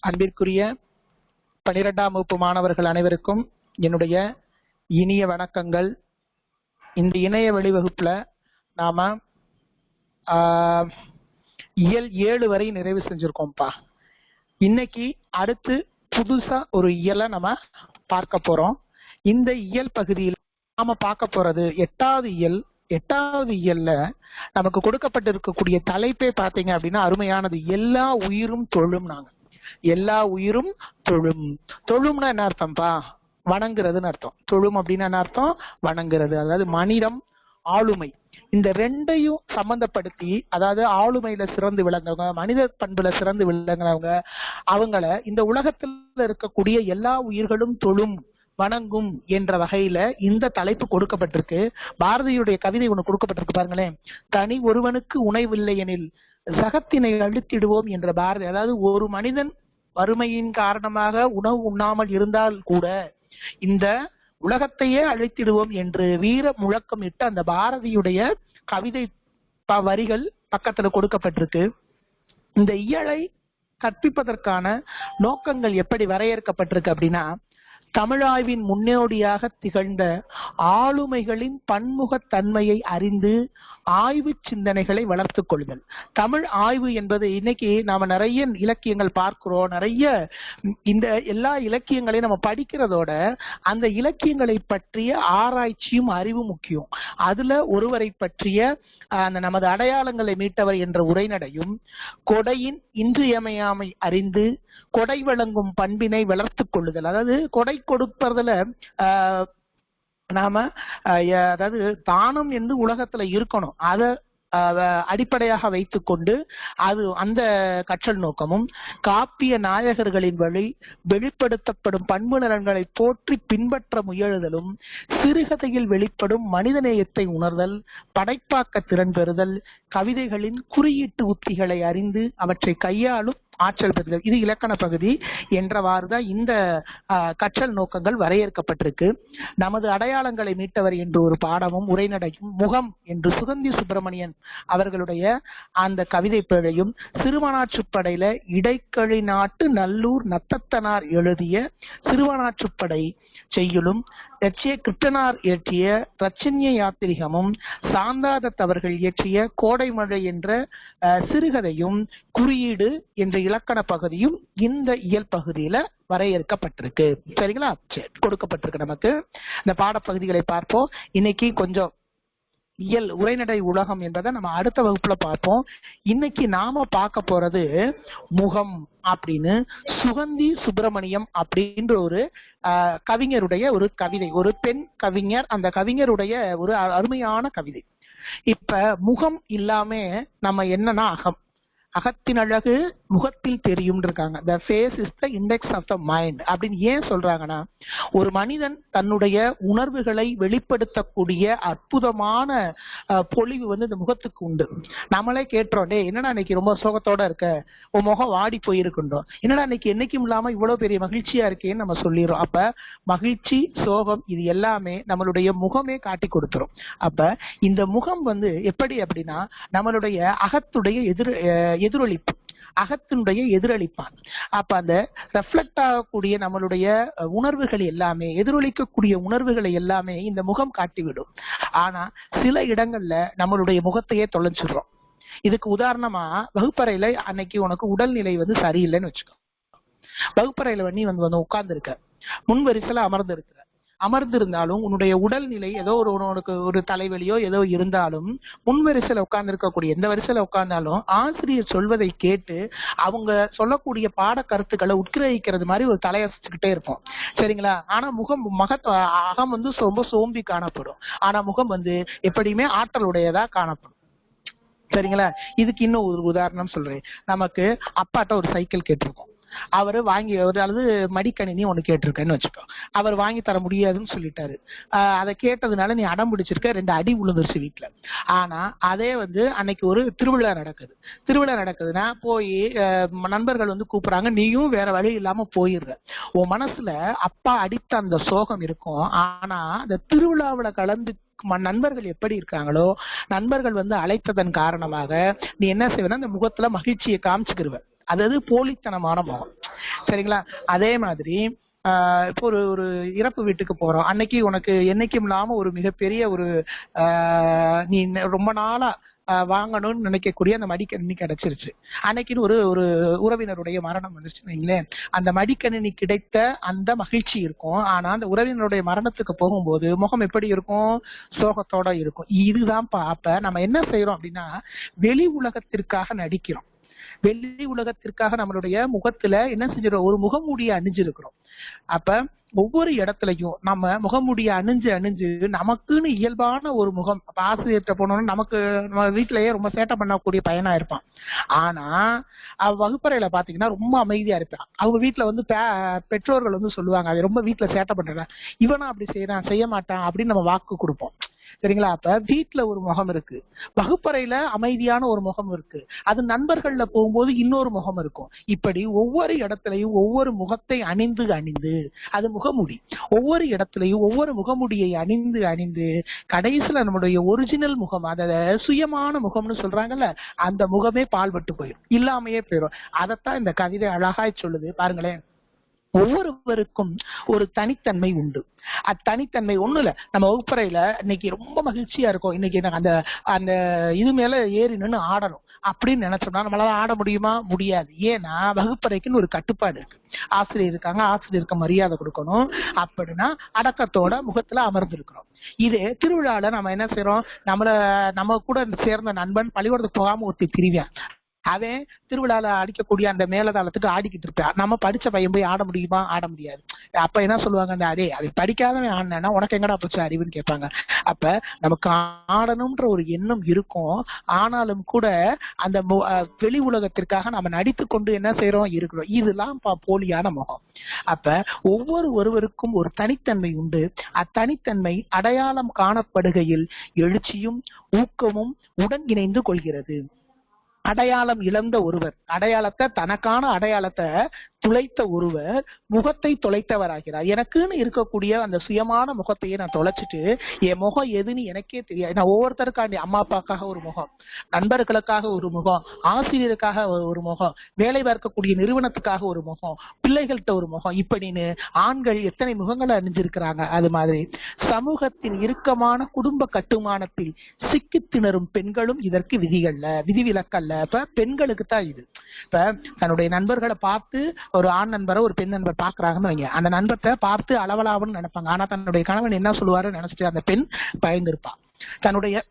அன்பிற்குரிய பனிரெண்டாம் வகுப்பு மாணவர்கள் அனைவருக்கும் என்னுடைய இனிய வணக்கங்கள். இந்த இணைய வழிவகுப்புல நாம ஆஹ், இயல் ஏழு வரை நிறைவு செஞ்சிருக்கோம்ப்பா. இன்னைக்கு அடுத்து புதுசா ஒரு இயலை நம்ம பார்க்க போறோம். இந்த இயல் பகுதியில் நாம பார்க்க போறது எட்டாவது இயல் எட்டாவது இயல்ல நமக்கு கொடுக்கப்பட்டிருக்கக்கூடிய தலைப்பே பாத்தீங்க அப்படின்னா அருமையானது. எல்லா உயிரும் தொழும் நாங்க எல்லா உயிரும் தொழும். தொழும்னா என்ன அர்த்தம்ப்பா? வணங்குறதுன்னு அர்த்தம். தொழும் அப்படின்னா என்ன அர்த்தம்? வணங்குறது. அதாவது மனிதம் ஆளுமை. இந்த ரெண்டையும் சம்பந்தப்படுத்தி அதாவது ஆளுமையில சிறந்து விளங்குறவங்க மனித பண்புல சிறந்து விளங்குறவங்க அவங்கள இந்த உலகத்துல இருக்கக்கூடிய எல்லா உயிர்களும் தொழும். வணங்கும் என்ற வகையில இந்த தலைப்பு கொடுக்கப்பட்டிருக்கு. பாரதியுடைய கவிதை ஒண்ணு கொடுக்கப்பட்டிருக்கு பாருங்களேன். தனி ஒருவனுக்கு உணவில்லை எனில் சகத்தினை அழுத்திடுவோம் என்ற பாரதி. அதாவது ஒரு மனிதன் வறுமையின் காரணமாக உணவு உண்ணாமல் இருந்தால் கூட இந்த உலகத்தையே அழித்திடுவோம் என்று வீர முழக்கம் இட்டு அந்த பாரதியுடைய கவிதை ப- வரிகள் பக்கத்துல கொடுக்கப்பட்டிருக்கு. இந்த இயலை கற்பிப்பதற்கான நோக்கங்கள் எப்படி வரையறுக்கப்பட்டிருக்கு அப்படின்னா தமிழாய்வின் முன்னோடியாக திகழ்ந்த ஆளுமைகளின் பன்முகத்தன்மையை அறிந்து ஆய்வு சிந்தனைகளை வளர்த்து கொள்ளுதல். தமிழ் ஆய்வு என்பது இன்னைக்கு நாம நிறைய இலக்கியங்கள் பார்க்கிறோம். நிறைய இந்த எல்லா இலக்கியங்களையும் நம்ம படிக்கிறதோட அந்த இலக்கியங்களை பற்றிய ஆராய்ச்சியும் அறிவும் முக்கியம். அதுல ஒருவரை பற்றிய அந்த நமது அடையாளங்களை மீட்டவர் என்ற உரைநடையும் கொடையின் இன்றியமையாமை அறிந்து கொடை வழங்கும் பண்பினை வளர்த்து கொள்ளுதல். அதாவது கொடை கொடுப்பதுல ஆஹ், நாம அதாவது தானம் என்று உலகத்துல இருக்கணும். அத அடிப்படையாக வைத்துக்கொண்டு அது அந்த கற்றல் நோக்கமும் காப்பிய நாயகர்களின் வழி வெளிப்படுத்தப்படும் பண்பு நலன்களை போற்றி பின்பற்ற முயலுதலும் சிறுகதையில் வெளிப்படும் மனிதநேயத்தை உணர்தல் படைப்பாக்க திறன் பெறுதல் கவிதைகளின் குறியீட்டு உத்திகளை அறிந்து அவற்றை கையாளும் ஆற்றல் பெறுதல். இது இலக்கண பகுதி என்றவாறு தான் இந்த ஆஹ், கற்றல் நோக்கங்கள் வரையறுக்கப்பட்டிருக்கு. நமது அடையாளங்களை மீட்டவர் என்று ஒரு பாடமும் உரைநடையும் முகம் என்று சுகந்தி சுப்பிரமணியன் அவர்களுடைய அந்த கவிதை பிழையும் சிறுவனாற்றுப்படையில இடைக்கழி நாட்டு நல்லூர் நத்தத்தனார் எழுதிய சிறுவனாற்றுப்படை செய்யுளும் எச்சிய கிருட்டனார் இயற்றிய ரச்சன்ய யாத்திரிகமும் சாந்தாதத் அவர்கள் இயற்றிய கோடைமழை என்ற சிறுகதையும் குறியீடு என்ற இலக்கண பகுதியும் இந்த இயல் பகுதியில வரையறுக்கப்பட்டிருக்கு. சரிங்களா? சரி கொடுக்கப்பட்டிருக்கு நமக்கு. இந்த பாடப்பகுதிகளை பார்ப்போம். இன்னைக்கு கொஞ்சம் இயல் உரைநடை உலகம் என்பதை நம்ம அடுத்த வகுப்புல பார்ப்போம். இன்னைக்கு நாம பார்க்க போறது முகம் அப்படின்னு சுகந்தி சுப்பிரமணியம் அப்படின்ற ஒரு ஆஹ், கவிஞருடைய ஒரு கவிதை. ஒரு பெண் கவிஞர் அந்த கவிஞருடைய ஒரு அ- அருமையான கவிதை. இப்ப முகம் இல்லாம நம்ம என்னன்னா அகம்? அகத்தின் அழகு முகத்தில் தெரியும் இருக்காங்க the face is the index of the mind அப்படின்னு ஏன் சொல்றாங்கன்னா ஒரு மனிதன் தன்னுடைய உணர்வுகளை வெளிப்படுத்தக்கூடிய அற்புதமான அஹ், வந்து இந்த முகத்துக்கு உண்டு. நம்மளே கேட்டுறோம் டே என்னடா இன்னைக்கு ரொம்ப சோகத்தோட இருக்க? உன் முகம் வாடி போயிருக்குன்றோம். என்னடா இன்னைக்கு என்னைக்கும் இல்லாம இவ்வளவு பெரிய மகிழ்ச்சியா இருக்கேன்னு நம்ம சொல்லிடுறோம். அப்ப மகிழ்ச்சி சோகம் இது எல்லாமே நம்மளுடைய முகமே காட்டி கொடுத்துரும். அப்ப இந்த முகம் வந்து எப்படி அப்படின்னா நம்மளுடைய அகத்துடைய எதிர் அஹ், எதிரொலிப்பு. அகத்தினுடைய எதிரொலிப்பான். அப்ப அந்த ரெஃப்ளெக்ட் ஆகக்கூடிய நம்மளுடைய உணர்வுகள் எல்லாமே எதிரொலிக்கக்கூடிய உணர்வுகளை எல்லாமே இந்த முகம் காட்டிவிடும். ஆனா சில இடங்கள்ல நம்மளுடைய முகத்தையே தொலைச்சிடுறோம் இதுக்கு உதாரணமா வகுப்பறையில அன்னைக்கு உனக்கு உடல்நிலை வந்து சரியில்லைன்னு வச்சுக்கோ. வகுப்பறையில நீ வந்து வந்து உட்கார்ந்து இருக்க முன் வரிசையில அமர்ந்து இருக்க அமர்ந்திருந்தாலும் உன்னுடைய உடல்நிலை ஏதோ ஒரு உனக்கு ஒரு தலைவலியோ ஏதோ இருந்தாலும் முன் வரிசையில உட்கார்ந்து இருக்கக்கூடிய எந்த வரிசையில உட்கார்ந்தாலும் ஆசிரியர் சொல்வதை கேட்டு அவங்க சொல்லக்கூடிய பாட கருத்துக்களை உட்கிரகிக்கிறது மாதிரி ஒரு தலையசிச்சுக்கிட்டே இருப்போம். சரிங்களா? ஆனா முகம் மக அகம் வந்து ரொம்ப சோம்பி காணப்படும். ஆனா முகம் வந்து எப்படியுமே ஆற்றலுடையதா காணப்படும். சரிங்களா? இதுக்கு இன்னும் ஒரு உதாரணம் சொல்றேன். நமக்கு அப்பாட்ட ஒரு சைக்கிள் கேட்டிருக்கோம். அவரு வாங்கி ஒரு அல்லது மடிக்கணினி ஒன்று கேட்டிருக்கேன்னு வச்சுக்கோ. அவர் வாங்கி தர முடியாதுன்னு சொல்லிட்டாரு. ஆஹ் அதை கேட்டதுனால நீ அடம் பிடிச்சிருக்க ரெண்டு அடி விழுந்துருச்சு வீட்டில் ஆனா அதே வந்து அன்னைக்கு ஒரு திருவிழா நடக்குது. திருவிழா நடக்குதுன்னா போய் நண்பர்கள் வந்து கூப்பிடுறாங்க நீயும் வேற வழி இல்லாம போயிடுற. உன் மனசுல அப்பா அடித்த அந்த சோகம் இருக்கும். ஆனா அந்த திருவிழாவுல கலந்து நண்பர்கள் எப்படி இருக்காங்களோ நண்பர்கள் வந்து அழைத்ததன் காரணமாக நீ என்ன செய்வேன்னா அந்த முகத்துல மகிழ்ச்சியை காமிச்சுக்கிருவ. அதாவது போலித்தனமான முகம் சரிங்களா? அதே மாதிரி இப்போ ஒரு ஒரு இறப்பு வீட்டுக்கு போறோம். அன்னைக்கு உனக்கு என்னைக்கும் இல்லாம ஒரு மிகப்பெரிய ஒரு நீ ரொம்ப நாளா வாங்கணும்னு நினைக்கக்கூடிய அந்த மடிக்கணினி கிடைச்சிருச்சு. அன்னைக்குன்னு ஒரு ஒரு உறவினருடைய மரணம் வந்துச்சுன்னு வைங்களேன். அந்த மடிக்கணினி கிடைத்த அந்த மகிழ்ச்சி இருக்கும். ஆனா அந்த உறவினருடைய மரணத்துக்கு போகும்போது முகம் எப்படி இருக்கும்? சோகத்தோட இருக்கும். இதுதான் அப்ப நம்ம என்ன செய்யறோம் அப்படின்னா வெளி உலகத்திற்காக நடிக்கிறோம். வெளி உலகத்திற்காக நம்மளுடைய முகத்துல என்ன செஞ்சிடும் ஒரு முகமூடியை அணிஞ்சிருக்கிறோம். அப்ப ஒவ்வொரு இடத்துலயும் நம்ம முகமூடியை அணிஞ்சு அணிஞ்சு நமக்குன்னு இயல்பான ஒரு முகம் அப்ப ஆசிரியர்கிட்ட போனோம்னா நமக்கு நம்ம வீட்டிலேயே ரொம்ப சேட்டை பண்ணக்கூடிய பையனா இருப்பான். ஆனா அவ வகுப்பறையில பாத்தீங்கன்னா ரொம்ப அமைதியா இருப்பான் அவங்க வீட்டுல வந்து பெற்றோர்கள் வந்து சொல்லுவாங்க அது ரொம்ப வீட்டுல சேட்டை பண்றேன் இவனா அப்படி செய்யறான் செய்ய மாட்டான் அப்படின்னு நம்ம வாக்கு கொடுப்போம். சரிங்களா? அப்ப வீட்டுல ஒரு முகம் இருக்கு. வகுப்பறையில அமைதியான ஒரு முகம் இருக்கு. அது நண்பர்கள்ல போகும்போது இன்னொரு முகம் இருக்கும். இப்படி ஒவ்வொரு இடத்துலயும் ஒவ்வொரு முகத்தை அணிந்து அணிந்து அது முகமுடி. ஒவ்வொரு இடத்துலயும் ஒவ்வொரு முகமுடியை அணிந்து அணிந்து கடைசியில நம்மளுடைய ஒரிஜினல் முகம் அத சுயமான முகம்னு சொல்றாங்கல்ல அந்த முகமே பால்பட்டு போயிடும் இல்லாமையே போயிடும் அதைத்தான் இந்த கவிதை அழகாய் சொல்லுது. பாருங்களேன். ஒவ்வொருவருக்கும் ஒரு தனித்தன்மை உண்டு. அத்தனித்தன்மை ஒண்ணு இல்ல. நம்ம வகுப்பறையில இன்னைக்கு ரொம்ப மகிழ்ச்சியா இருக்கும். இன்னைக்கு அந்த அந்த இது மேல ஏறி நின்னு ஆடணும். அப்படின்னு நினைச்சோம்னா நம்மளால ஆட முடியுமா? முடியாது. ஏன்னா வகுப்பறைக்குன்னு ஒரு கட்டுப்பாடு இருக்கு. ஆசிரியர் இருக்காங்க ஆசிரியருக்கு மரியாதை கொடுக்கணும். அப்படின்னா அடக்கத்தோட முகத்துல அமர்ந்திருக்கிறோம். இது திருவிழால நம்ம என்ன செய்யறோம் நம்மள நம்ம கூட சேர்ந்த நண்பன் பள்ளிக்கூடத்துக்கு போகாம ஒருத்தி பிரிவான் அவன் திருவிழால அடிக்கக்கூடிய அந்த மேலதாளத்துக்கு ஆடிக்கிட்டு இருப்பான் நம்ம படிச்ச பையன் போய் ஆட முடியுமா? ஆட முடியாது. அப்ப என்ன சொல்லுவாங்க? அந்த அதே அவன் படிக்காதவன் ஆடினா உனக்கு எங்கடா போச்சு? அறிவுன்னு கேட்பாங்க. அப்ப நமக்கு ஆடணும்ன்ற ஒரு எண்ணம் இருக்கும். ஆனாலும் கூட அந்த வெளி உலகத்திற்காக நம்ம நடித்து கொண்டு என்ன செய்யறோம் இருக்கிறோம். இதெல்லாம் பா- போலியான முகம். அப்ப ஒவ்வொரு ஒருவருக்கும் ஒரு தனித்தன்மை உண்டு. அத்தனித்தன்மை அடையாளம் காணப்படுகையில் எழுச்சியும் ஊக்கமும் உடன் இணைந்து கொள்கிறது. அடையாளம் இழந்த ஒருவர் அடையாளத்தை தனக்கான அடையாளத்தை துளைத்த ஒருவர் முகத்தை தொலைத்தவராகிறார். எனக்குன்னு இருக்கக்கூடிய அந்த சுயமான முகத்தையே நான் தொலைச்சிட்டு என் முகம் எதுன்னு எனக்கே தெரியாது. நான் ஒவ்வொருத்தருக்காண்டி அம்மா அப்பாக்காக ஒரு முகம் நண்பர்களுக்காக ஒரு முகம் ஆசிரியருக்காக ஒரு- ஒரு முகம் வேலை பார்க்கக்கூடிய நிறுவனத்துக்காக ஒரு முகம் பிள்ளைகள்கிட்ட ஒரு முகம். இப்படின்னு ஆண்கள் எத்தனை முகங்களை அணிஞ்சிருக்கிறாங்க? அது மாதிரி. சமூகத்தின் இறுக்கமான குடும்ப கட்டுமானத்தில் சிக்கி திணறும் பெண்களும் இதற்கு விதிகள்ல விதிவிலக்கல்ல. இப்ப பெண்களுக்கு தான் இது. இப்ப தன்னுடைய நண்பர்களை பார்த்து ஒரு ஆண் நண்பரை ஒரு பெண் நண்பர் பாக்குறாங்கன்னு வைங்க. அந்த நண்பத்தை பார்த்து அளவலாவன்னு நினைப்பாங்க. ஆனா தன்னுடைய கணவன் என்ன சொல்லுவாருன்னு நினைச்சிட்டு அந்த பெண் பயந்துருப்பா. தன்னுடைய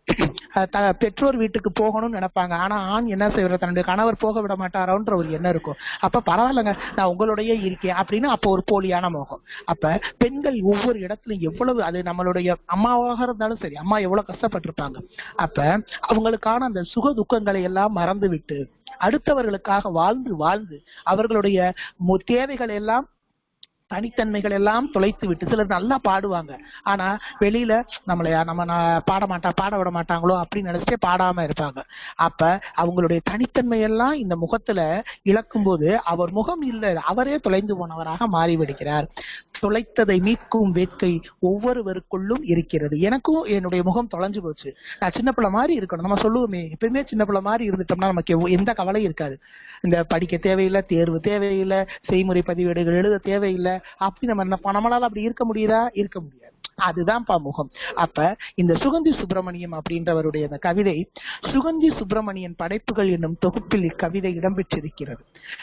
த- பெற்றோர் வீட்டுக்கு போகணும்னு நினைப்பாங்க. ஆனா ஆண் என்ன செய்வார்? தன்னுடைய கணவர் போக விட மாட்டாரோன்ற ஒரு எண்ணம் இருக்கும். அப்ப பரவாயில்லைங்க நான் உங்களுடைய இருக்கேன் அப்படின்னு அப்போ ஒரு போலியான மோகம். அப்ப பெண்கள் ஒவ்வொரு இடத்துலயும் எவ்வளவு அது நம்மளுடைய அம்மாவாக இருந்தாலும் சரி அம்மா எவ்வளவு கஷ்டப்பட்டிருப்பாங்க. அப்ப அவங்களுக்கான அந்த சுக துக்கங்களை எல்லாம் மறந்து விட்டு அடுத்தவர்களுக்காக வாழ்ந்து வாழ்ந்து அவர்களுடைய மு- எல்லாம் தனித்தன்மைகள் எல்லாம் தொலைத்து விட்டு சிலர் நல்லா பாடுவாங்க. ஆனா வெளியில நம்மள நம்ம நான் பாட மாட்டா பாட விட மாட்டாங்களோ அப்படின்னு நினைச்சிட்டே பாடாம இருப்பாங்க. அப்ப அவங்களுடைய தனித்தன்மை எல்லாம் இந்த முகத்துல இழக்கும்போது அவர் முகம் இல்லை அவரே தொலைந்து போனவராக மாறிவிடுகிறார். தொலைத்ததை மீட்கும் வேட்கை ஒவ்வொருவருக்குள்ளும் இருக்கிறது. எனக்கும் என்னுடைய முகம் தொலைஞ்சு போச்சு. நான் சின்ன பிள்ளை மாதிரி இருக்கணும். நம்ம சொல்லுவோமே எப்பயுமே சின்ன பிள்ளை மாதிரி இருந்துட்டோம்னா நமக்கு எந்த கவலையும் இருக்காது. இந்த படிக்க தேவையில்லை தேர்வு தேவையில்லை செய்முறை பதிவேடுகள் எழுத தேவையில்லை அப்படி நம்ம என்ன- நம்மளால அப்படி இருக்க முடியுதா? இருக்க முடியாது. அதுதான் முகம். அப்ப இந்த சுகந்தி சுப்பிரமணியம் அப்படின்றவருடைய அந்த கவிதை சுகந்தி சுப்பிரமணியன் படைப்புகள் என்னும் தொகுப்பில் இக்கவிதை இடம்பெற்றிருக்கிறது.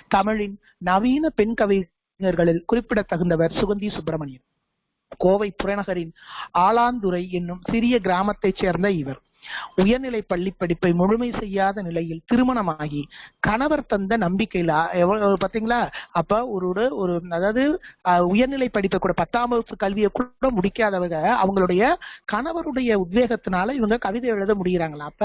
தமிழின் நவீன பெண் கவிஞர்களில் குறிப்பிடத்தகுந்தவர் சுகந்தி சுப்பிரமணியன் கோவை புறநகரின் ஆலாந்துறை என்னும் சிறிய கிராமத்தைச் சேர்ந்த இவர். உயர்நிலை பள்ளி படிப்பை முழுமை செய்யாத நிலையில் திருமணமாகி கணவர் தந்த நம்பிக்கையில எவ்வளவு பாத்தீங்களா? அப்ப ஒரு ஒரு அதாவது உயர்நிலை படிப்பை கூட பத்தாம் வகுப்பு கல்வியை கூட முடிக்காதவங்க அவங்களுடைய கணவருடைய உத்வேகத்தினால இவங்க கவிதை எழுத முடிகிறாங்களா அப்ப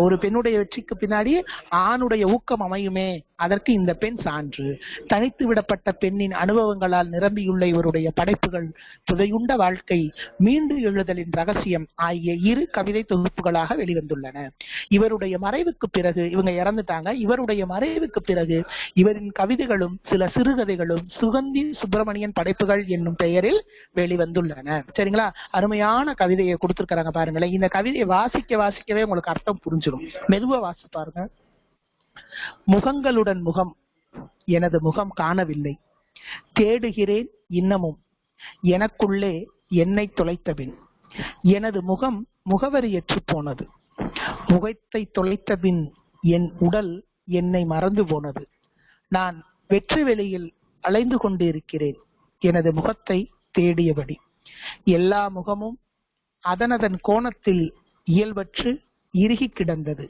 ஒரு பெண்ணுடைய வெற்றிக்கு பின்னாடி ஆணுடைய ஊக்கம் அமையுமே அதற்கு இந்த பெண் சான்று. தனித்து விடப்பட்ட பெண்ணின் அனுபவங்களால் நிரம்பியுள்ள இவருடைய படைப்புகள் புதையுண்ட வாழ்க்கை மீண்டு எழுதலின் ரகசியம் ஆகிய இரு கவிதை தொகுப்புகள் தொகுப்புகளாக வெளிவந்துள்ளன. இவருடைய மறைவுக்கு பிறகு இவங்க இறந்துட்டாங்க. இவருடைய மறைவுக்கு பிறகு இவரின் கவிதைகளும் சில சிறுகதைகளும் சுகந்தி சுப்பிரமணியன் படைப்புகள் என்னும் பெயரில் வெளிவந்துள்ளன. சரிங்களா? அருமையான கவிதையை கொடுத்திருக்கிறாங்க பாருங்களேன். இந்த கவிதையை வாசிக்க வாசிக்கவே உங்களுக்கு அர்த்தம் புரிஞ்சிடும். மெதுவா வாசி பாருங்க. முகங்களுடன் முகம் எனது முகம் காணவில்லை. தேடுகிறேன் இன்னமும். எனக்குள்ளே என்னை தொலைத்தபின் எனது முகம் முகவரியற்று போனது. முகத்தை தொலைத்தபின் என் உடல் என்னை மறந்து போனது. நான் வெற்றி வெளியில் அலைந்து கொண்டிருக்கிறேன் எனது முகத்தை தேடியபடி. எல்லா முகமும் அதனதன் கோணத்தில் இயல்பற்று இறுகி கிடந்தது.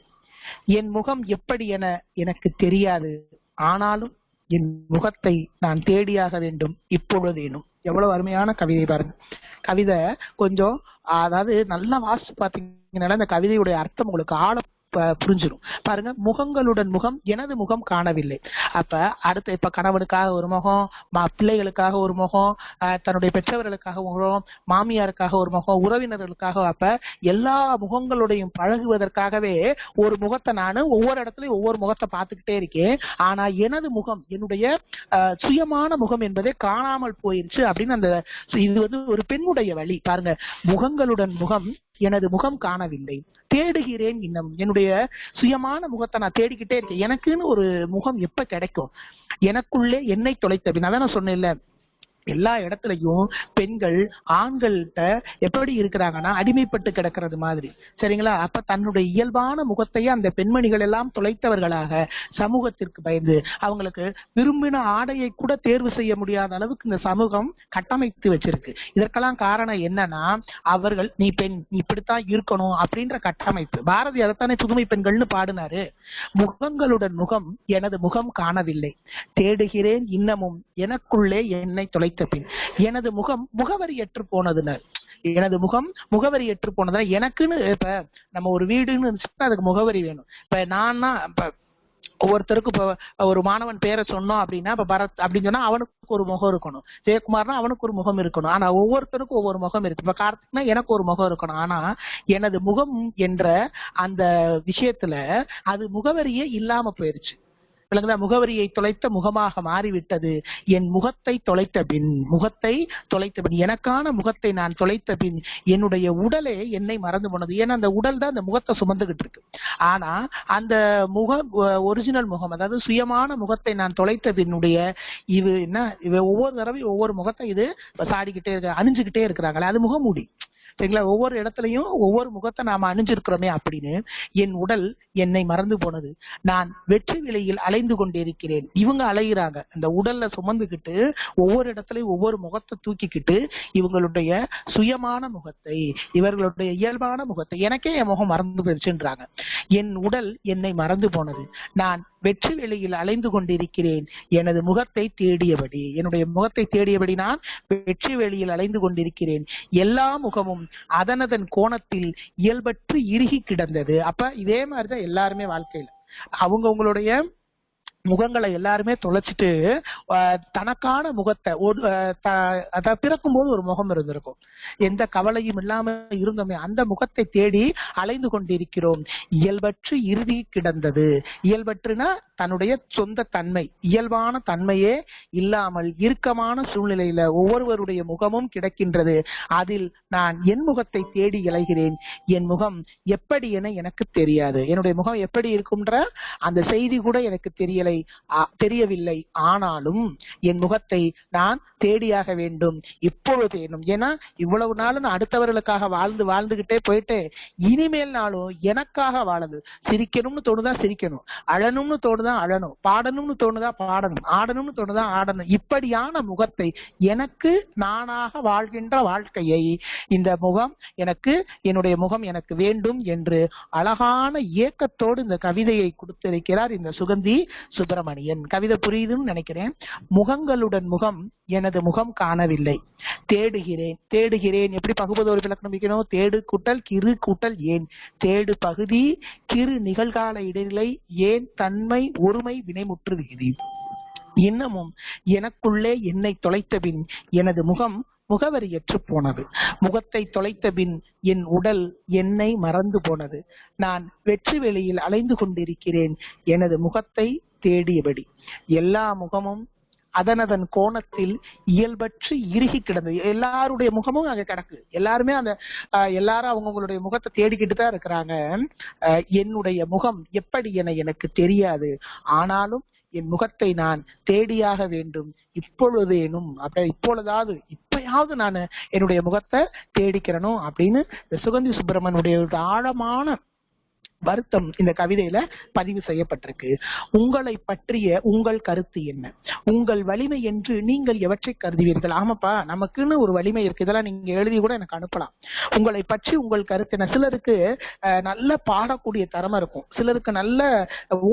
என் முகம் எப்படி என எனக்கு தெரியாது. ஆனாலும் என் முகத்தை நான் தேடியாக வேண்டும் இப்பொழுதேனும். எவ்வளவு அருமையான கவிதை பாருங்க கவிதை கொஞ்சம் அதாவது நல்லா வாசிச்சு பாத்தீங்கன்னா இந்த கவிதையுடைய அர்த்தம் உங்களுக்கு ஆழ புரிஞ்சிடும் பாருங்க முகங்களுடன் முகம் எனது முகம் காணவில்லை. அப்ப அடுத்து இப்ப கணவனுக்காக ஒரு முகம் மா- பிள்ளைகளுக்காக ஒரு முகம் தன்னுடைய பெற்றவர்களுக்காக ஒரு முகம் மாமியாருக்காக ஒரு முகம் உறவினர்களுக்காக அப்ப எல்லா முகங்களுடையும் பழகுவதற்காகவே ஒரு முகத்தை நான் ஒவ்வொரு இடத்துலயும் ஒவ்வொரு முகத்தை பார்த்துக்கிட்டே இருக்கேன். ஆனா எனது முகம் என்னுடைய சுயமான முகம் என்பதே காணாமல் போயிருச்சு அப்படின்னு அந்த இது வந்து ஒரு பெண்ணுடைய வழி. பாருங்க முகங்களுடன் முகம் எனது முகம் காணவில்லை. தேடுகிறேன் இன்னும். என்னுடைய சுயமான முகத்தை நான் தேடிக்கிட்டே இருக்கேன். எனக்குன்னு ஒரு முகம் எப்ப கிடைக்கும்? எனக்குள்ளே என்னை தொலைத்த பின் அதான் நான் சொன்னேன்ல எல்லா இடத்துலயும் பெண்கள் ஆண்கள்கிட்ட எப்படி இருக்கிறாங்கன்னா அடிமைப்பட்டு கிடக்கிறது மாதிரி. சரிங்களா? அப்ப தன்னுடைய இயல்பான முகத்தையே அந்த பெண்மணிகள் எல்லாம் தொலைத்தவர்களாக சமூகத்திற்கு பயந்து அவங்களுக்கு விரும்பின ஆடையை கூட தேர்வு செய்ய முடியாத அளவுக்கு இந்த சமூகம் கட்டமைத்து வச்சிருக்கு. இதற்கெல்லாம் காரணம் என்னன்னா அவர்கள் நீ பெண் நீ இப்படித்தான் இருக்கணும் அப்படின்ற கட்டமைப்பு. பாரதி அதைத்தானே புதுமை பெண்கள்னு பாடினாரு. முகங்களுடன் முகம் எனது முகம் காணவில்லை. தேடுகிறேன் இன்னமும் எனக்குள்ளே என்னை தொலை தொலைத்த பின். எனது முகம் முகவரியற்று போனதுனர் எனது முகம் முகவரியற்று போனதுனா எனக்குன்னு இப்ப நம்ம ஒரு வீடுன்னு இருந்துச்சுன்னா அதுக்கு முகவரி வேணும். இப்ப நான்னா இப்ப ஒவ்வொருத்தருக்கும் இப்போ ஒரு மாணவன் பேரை சொன்னோம் அப்படின்னா இப்ப பரத் அப்படின்னு சொன்னா அவனுக்கு ஒரு முகம் இருக்கணும். ஜெயக்குமார்னா அவனுக்கு ஒரு முகம் இருக்கணும். ஆனா ஒவ்வொருத்தருக்கும் ஒவ்வொரு முகம் இருக்கு. இப்ப கார்த்திக்னா எனக்கு ஒரு முகம் இருக்கணும். ஆனா எனது முகம் என்ற அந்த விஷயத்துல அது முகவரியே இல்லாம போயிருச்சு. விளங்குதா? முகவரியை தொலைத்த முகமாக மாறிவிட்டது. என் முகத்தை தொலைத்த பின் முகத்தை தொலைத்த பின் எனக்கான முகத்தை நான் தொலைத்த பின் என்னுடைய உடலே என்னை மறந்து போனது. ஏன்னா அந்த உடல் தான் அந்த முகத்தை சுமந்துகிட்டு இருக்கு. ஆனா அந்த முக ஒரிஜினல் முகம் அதாவது சுயமான முகத்தை நான் தொலைத்த பின்னுடைய இது என்ன? இவ ஒவ்வொரு தடவையும் ஒவ்வொரு முகத்தை இது சாடிக்கிட்டே இருக்க அணிஞ்சுக்கிட்டே இருக்கிறாங்களே அது முகமூடி. சரிங்களா? ஒவ்வொரு இடத்துலையும் ஒவ்வொரு முகத்தை நாம் அணிஞ்சிருக்கிறோமே அப்படின்னு என் உடல் என்னை மறந்து போனது. நான் வெற்றி விலையில் அலைந்து கொண்டிருக்கிறேன். இவங்க அலைகிறாங்க அந்த உடல்ல சுமந்துக்கிட்டு ஒவ்வொரு இடத்துலையும் ஒவ்வொரு முகத்தை தூக்கிக்கிட்டு இவங்களுடைய சுயமான முகத்தை இவர்களுடைய இயல்பான முகத்தை எனக்கே என் முகம் மறந்து போயிடுச்சுன்றாங்க. என் உடல் என்னை மறந்து போனது. நான் வெற்றி வெளியில் அலைந்து கொண்டிருக்கிறேன். எனது முகத்தை தேடியபடி என்னுடைய முகத்தை தேடியபடி நான் வெற்றி வெளியில் அலைந்து கொண்டிருக்கிறேன். எல்லா முகமும் அதனதன் கோணத்தில் இயல்பற்று இறுகி கிடந்தது. அப்ப இதே மாதிரிதான் எல்லாருமே வாழ்க்கையில. அவங்கவுங்களுடைய முகங்களை எல்லாருமே தொலைச்சிட்டு தனக்கான முகத்தை ஒரு அதாவது பிறக்கும் போது ஒரு முகம் இருந்திருக்கும். எந்த கவலையும் இல்லாம இருந்தோமே அந்த முகத்தை தேடி அலைந்து கொண்டிருக்கிறோம். இயல்பற்று இறுதி கிடந்தது. இயல்பற்றுனா தன்னுடைய சொந்த தன்மை இயல்பான தன்மையே இல்லாமல் இறுக்கமான சூழ்நிலையில ஒவ்வொருவருடைய முகமும் கிடக்கின்றது. அதில் நான் என் முகத்தை தேடி இழைகிறேன் என் முகம் எப்படி என எனக்கு தெரியாது. என்னுடைய முகம் எப்படி இருக்கும்ன்ற அந்த செய்தி கூட எனக்கு தெரியலை தெரியவில்லை. ஆனாலும் என் முகத்தை நான் தேடியாக வேண்டும். இப்பொழுது வேணும் ஏன்னா இவ்வளவு நாள் நான் அடுத்தவர்களுக்காக வாழ்ந்து வாழ்ந்துகிட்டே போயிட்டு இனிமேல் நாளும் எனக்காக வாழது. சிரிக்கணும்னு தோணுதா சிரிக்கணும். அழணும்னு தோணுதா அழணும். பாடணும்னு தோணுதா? பாடணும். ஆடணும்னு தோணுதா? ஆடணும். இப்படியான முகத்தை எனக்கு நானாக வாழ்கின்ற வாழ்க்கையை இந்த முகம் எனக்கு என்னுடைய முகம் எனக்கு வேண்டும் என்று அழகான ஏக்கத்தோடு இந்த கவிதையை கொடுத்திருக்கிறார் இந்த சுகந்தி சுப்பிரமணியன். கவிதை புரியுதுன்னு நினைக்கிறேன். முகங்களுடன் முகம் எனது முகம் காணவில்லை. தேடுகிறேன். தேடுகிறேன். எப்படி பகுபத ஒரு வைக்கணும்? தேடு கூட்டல் கிரு கூட்டல் ஏன்? தேடு பகுதி கிரு நிகழ்கால இடைநிலை ஏன் தன்மை ஒருமை வினைமுற்று விகுதி இன்னமும் எனக்குள்ளே என்னை தொலைத்தபின் எனது முகம் முகவரியற்று போனது. முகத்தை தொலைத்த பின் என் உடல் என்னை மறந்து போனது. நான் வெற்றி வெளியில் அலைந்து கொண்டிருக்கிறேன். எனது முகத்தை தேடியபடி. எல்லா முகமும் அதனதன் கோணத்தில் இயல்பற்று இறுகி கிடந்தது எல்லாருடைய முகமும் அங்க கிடக்கு. எல்லாருமே அந்த எல்லாரும் அவங்கவுங்களுடைய முகத்தை தேடிக்கிட்டு தான் இருக்கிறாங்க. என்னுடைய முகம் எப்படி என எனக்கு தெரியாது. ஆனாலும் என் முகத்தை நான் தேடியாக வேண்டும். இப்பொழுதேனும் அப்படி இப்பொழுதாவது இப்பயாவது நான் என்னுடைய முகத்தை தேடிக்கிறனும் அப்படின்னு சுகந்தி சுப்பிரமணியுடைய ஒரு ஆழமான வருத்தம் இந்த கவிதையில பதிவு செய்யப்பட்டிருக்கு. உங்களை பற்றிய உங்கள் கருத்து என்ன? உங்கள் வலிமை என்று நீங்கள் எவற்றை கருதுவீர்கள்? ஆமாப்பா நமக்குன்னு ஒரு வலிமை இருக்கு. இதெல்லாம் நீங்க எழுதி கூட எனக்கு அனுப்பலாம். உங்களை பற்றி உங்கள் கருத்து என்ன? சிலருக்கு நல்ல பாடக்கூடிய திறமை இருக்கும். சிலருக்கு நல்ல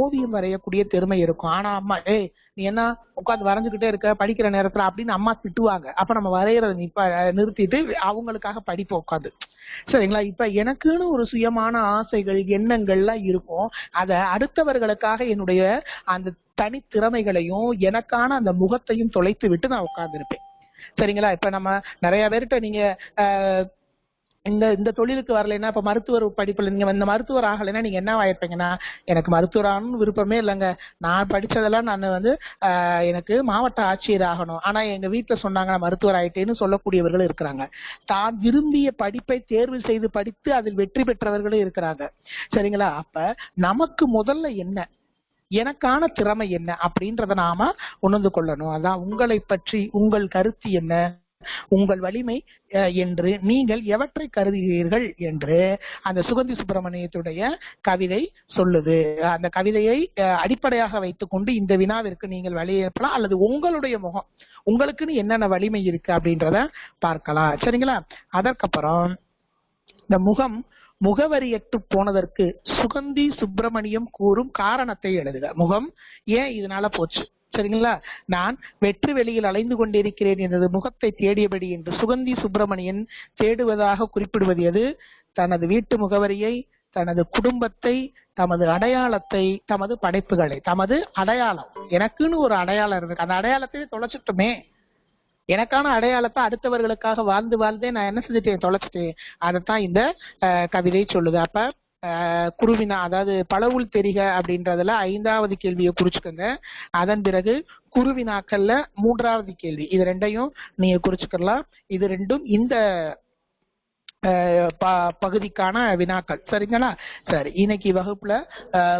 ஓவியம் வரையக்கூடிய திறமை இருக்கும். ஆனா அம்மா ஏய் நீ என்ன உட்காந்து வரைஞ்சுக்கிட்டே இருக்க படிக்கிற நேரத்துல அப்படின்னு அம்மா திட்டுவாங்க. அப்ப நம்ம வரைகிறத நிப்ப நிறுத்திட்டு அவங்களுக்காக படிப்போம் உட்காந்து சரிங்களா? இப்ப எனக்குன்னு ஒரு சுயமான ஆசைகள் எண்ணங்கள்லாம் இருக்கும். அத அடுத்தவர்களுக்காக என்னுடைய அந்த தனித்திறமைகளையும் எனக்கான அந்த முகத்தையும் தொலைத்து விட்டு நான் உட்கார்ந்து இருப்பேன் சரிங்களா? இப்ப நம்ம நிறைய பேர்கிட்ட நீங்க ஆஹ், இந்த இந்த தொழிலுக்கு வரலைன்னா இப்ப மருத்துவர் படிப்புல நீங்க இந்த மருத்துவர் ஆகலைன்னா நீங்க என்ன ஆயிருப்பீங்கன்னா எனக்கு மருத்துவர் ஆகணும்னு விருப்பமே இல்லைங்க. நான் படிச்சதெல்லாம் நான் வந்து ஆஹ், எனக்கு மாவட்ட ஆட்சியர் ஆகணும். ஆனா எங்க வீட்டுல சொன்னாங்க நான் மருத்துவர் ஆயிட்டேன்னு சொல்லக்கூடியவர்கள் இருக்கிறாங்க. தான் விரும்பிய படிப்பை தேர்வு செய்து படித்து அதில் வெற்றி பெற்றவர்களும் இருக்கிறாங்க. சரிங்களா? அப்ப நமக்கு முதல்ல என்ன? எனக்கான திறமை என்ன? அப்படின்றத நாம உணர்ந்து கொள்ளணும். அதான் உங்களை பற்றி உங்கள் கருத்து என்ன? உங்கள் வலிமை அஹ், என்று நீங்கள் எவற்றை கருதுகிறீர்கள் என்று அந்த சுகந்தி சுப்பிரமணியத்துடைய கவிதை சொல்லுது. அந்த கவிதையை அஹ், அடிப்படையாக வைத்துக்கொண்டு இந்த வினாவிற்கு நீங்கள் வழியேற்பலாம் அல்லது உங்களுடைய முகம் உங்களுக்குன்னு என்னென்ன வலிமை இருக்கு அப்படின்றத பார்க்கலாம். சரிங்களா? அதற்கப்புறம் இந்த முகம் முகவரியற்று போனதற்கு சுகந்தி சுப்பிரமணியம் கூறும் காரணத்தை எழுதுக. முகம் ஏன் இதனால போச்சு? சரிங்களா? நான் வெற்றி வெளியில் அலைந்து கொண்டிருக்கிறேன் எனது முகத்தை தேடியபடி என்று சுகந்தி சுப்பிரமணியன் தேடுவதாக குறிப்பிடுவது எது? தனது வீட்டு முகவரியை தனது குடும்பத்தை தமது அடையாளத்தை தமது படைப்புகளை. தமது அடையாளம். எனக்குன்னு ஒரு அடையாளம் இருக்கு அந்த அடையாளத்தை தொலைச்சிட்டுமே. எனக்கான அடையாளத்தை அடுத்தவர்களுக்காக வாழ்ந்து வாழ்ந்தே நான் என்ன செஞ்சுட்டேன்? தொலைச்சிட்டேன். அதைத்தான் இந்த கவிதை சொல்லுது. அப்ப குருவினா அதாவது பளவுள் தெரிக அப்படின்றதுல ஐந்தாவது கேள்வியை குறிச்சுக்கோங்க. அதன் பிறகு குருவினாக்கள்ல மூன்றாவது கேள்வி. இது ரெண்டையும் நீங்க குறிச்சுக்கலாம் இது ரெண்டும் இந்த பகுதிக்கான வினாக்கள். சரிங்களா? சரி இன்னைக்கு வகுப்புல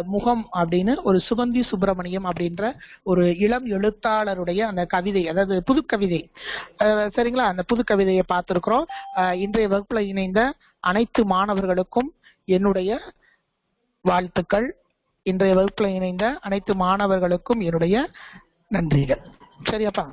முகம் அப்படின்னு ஒரு சுகந்தி சுப்பிரமணியம் அப்படின்ற ஒரு இளம் எழுத்தாளருடைய அந்த கவிதை அதாவது புதுக்கவிதை. சரிங்களா? அந்த புது கவிதையை இன்றைய வகுப்புல இணைந்த அனைத்து மாணவர்களுக்கும் என்னுடைய வாழ்த்துக்கள். இன்றைய வகுப்புல இணைந்த அனைத்து மாணவர்களுக்கும் என்னுடைய நன்றிகள். சரியாப்பா?